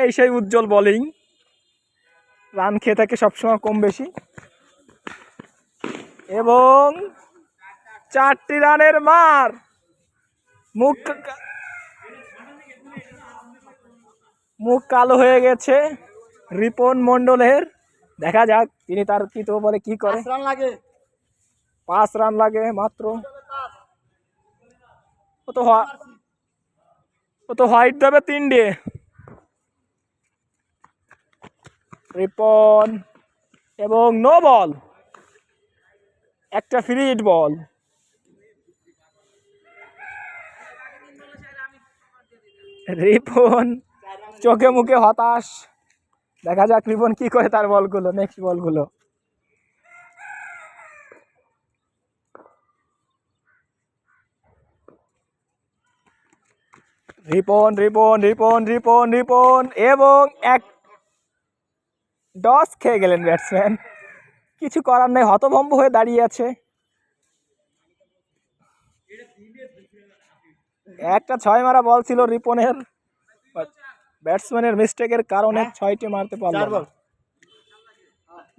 এই সেই উজ্জ্বল bowling run খেয়ে থাকে সবসময় কম বেশি। এবং চারটি রানের মার। মুখ মুখ কালো হয়ে গেছে রিপন মণ্ডলের। দেখা যাক তিনি তার কি তো বলে কি করে। রান লাগে। পাঁচ রান লাগে মাত্র। ও তো ও তো হোয়াইট দেবে তিনটে রিপন এবং নো বল। একটা ফ্রি হিট বল। রিপন চোখে মুখে হতাশ। দেখা যাক রিপন কি করে তার বলগুলো নেক্সট বলগুলো। রিপন রিপন রিপন রিপন রিপন এবং এক ডস খেয়ে গেলেন ব্যাটসম্যান। কিছু করার নেই হতভম্ব হয়ে দাঁড়িয়ে আছে। একটা ছয় মারা বল ছিল রিপনের ব্যাটসম্যানের মিস্টেকের কারণে ছয়টি মারতে পারল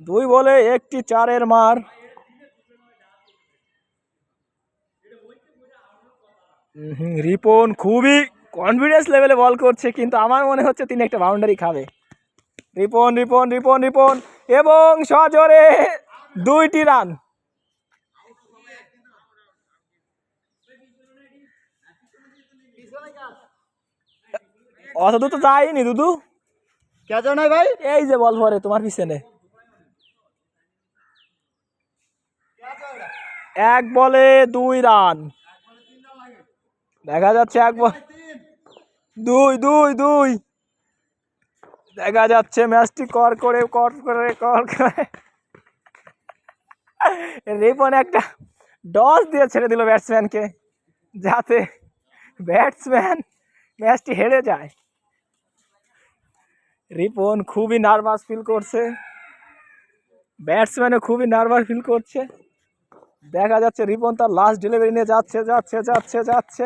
দুই বলে একটি চারের মার। রিপন খুবই কনফিডেন্স লেভেলে বল করছে কিন্তু আমার মনে হচ্ছে তিনি একটা বাউন্ডারি খাবে। রিপন রিপন রিপন রিপন এবং সজোরে দুইটি রান। অত দূর তো যায়নি দুদু। কে জানো ভাই? এই যে বল ভরে তোমার পিছনে। এক বলে দুই রান। দেখা যাচ্ছে এক বল দুই দুই দুই। দেখা যাচ্ছে, ম্যাচটি কর করে কর করে কর করে। রিপন একটা ডস দিয়ে ছেড়ে দিল ব্যাটসম্যানকে, যাতে ব্যাটসম্যান ম্যাচটি হেরে যায়। রিপন খুবই নার্ভাস ফিল করছে। ব্যাটসম্যানও খুবই নার্ভাস ফিল করছে। দেখা যাচ্ছে রিপন তার লাস্ট ডেলিভারি নিয়ে যাচ্ছে যাচ্ছে যাচ্ছে যাচ্ছে।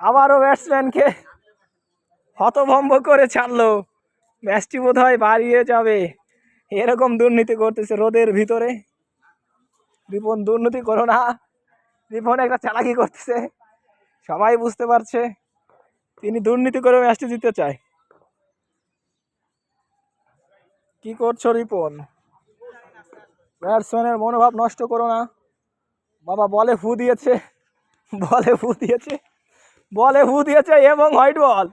আবারও ব্যাটসম্যানকে হতভম্ব করে ছাড়লো। ম্যাচটি বোধ হয় বাড়িয়ে যাবে। এরকম দুর্নীতি করতেছে রোদের ভিতরে। রিপন, দুর্নীতি করো না। রিপন একটা চালাকি করতেছে। সবাই বুঝতে পারছে, তিনি দুর্নীতি করে ম্যাচটি জিততে চায়। কি করছ রিপন? ব্যাটসম্যানের মনোভাব নষ্ট করো না। বাবা, বলে ফু দিয়েছে। বলে ফু দিয়েছে। বলে ফু দিয়েছে এবং হোয়াইট বল।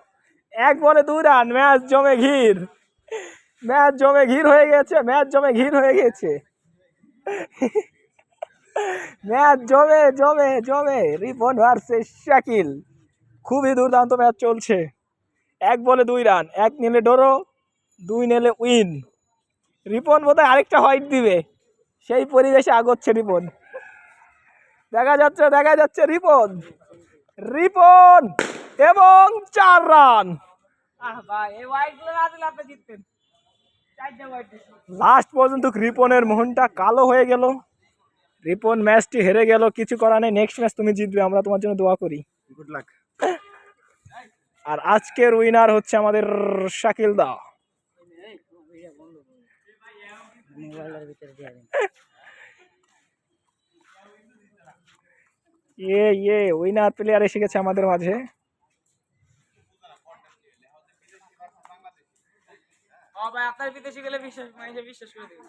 এক বলে দুই রান, ম্যাচ জমে ঘির। ম্যাচ জমে ঘির হয়ে গেছে, ম্যাচ জমে ঘির হয়ে গেছে। ম্যাচ জমে জমে জমে, রিপন ভার্সেস শাকিল। খুবই দুর্দান্ত ম্যাচ চলছে। এক বলে দুই রান, এক নিলে ডোরো, দুই নিলে উইন। রিপন বোধহয় আরেকটা হোয়াইট দিবে। সেই পরিবেশে আগচ্ছে রিপন। দেখা যাচ্ছে দেখা যাচ্ছে রিপন। রিপন, এবং চার রান। লাস্ট পর্যন্ত রিপনের মোহনটা কালো হয়ে গেল। রিপন ম্যাচটি হেরে গেল কিছু করার নেই। নেক্সট ম্যাচ তুমি জিতবে আমরা তোমার জন্য দোয়া করি। গুড লাক আর আজকের উইনার হচ্ছে আমাদের শাকিল দা। ইয়ে ইয়ে উইনার প্লেয়ার এসে গেছে আমাদের মাঝে। ভাই আপনার বিদেশে গেলে বিশ্বাস মানে বিশ্বাস করে দিন